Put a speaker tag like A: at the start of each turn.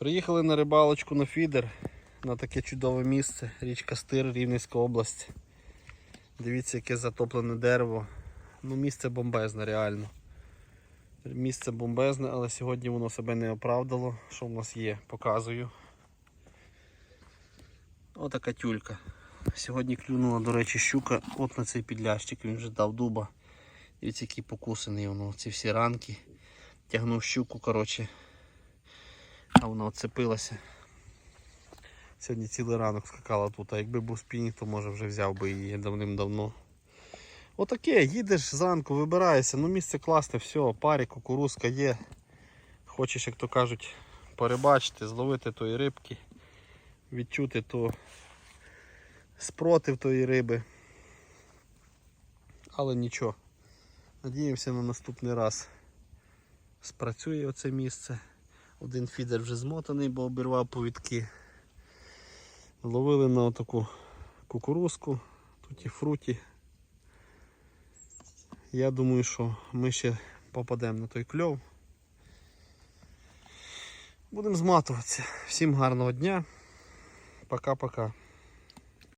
A: Приїхали на рибалочку на фідер на таке чудове місце, річка Стир, Рівненська область. Дивіться, яке затоплене дерево. Ну, місце бомбезне, реально. Місце бомбезне, але сьогодні воно себе не оправдало. Що в нас є, показую. Отака тюлька. Сьогодні клюнула, до речі, щука от на цей підлящик, він вже дав дуба. І ці які покусаний воно, ці всі ранки. Тягнув щуку, коротше. А вона оцепилася. Сьогодні цілий ранок скакала тут, а якби був спінінг, то може вже взяв би її давним-давно. Отаке, їдеш зранку, вибираєшся, ну місце класне, все, парі, кукурузка є. Хочеш, як то кажуть, порибачити, зловити тої рибки, відчути то спротив тої риби. Але нічого. Надіємося на наступний раз спрацює оце місце. Один фідер вже змотаний, бо обірвав повідки. Ловили на таку кукурузку, тут і фруті. Я думаю, що ми ще попадемо на той кльов. Будемо зматуватися. Всім гарного дня. Пока-пока.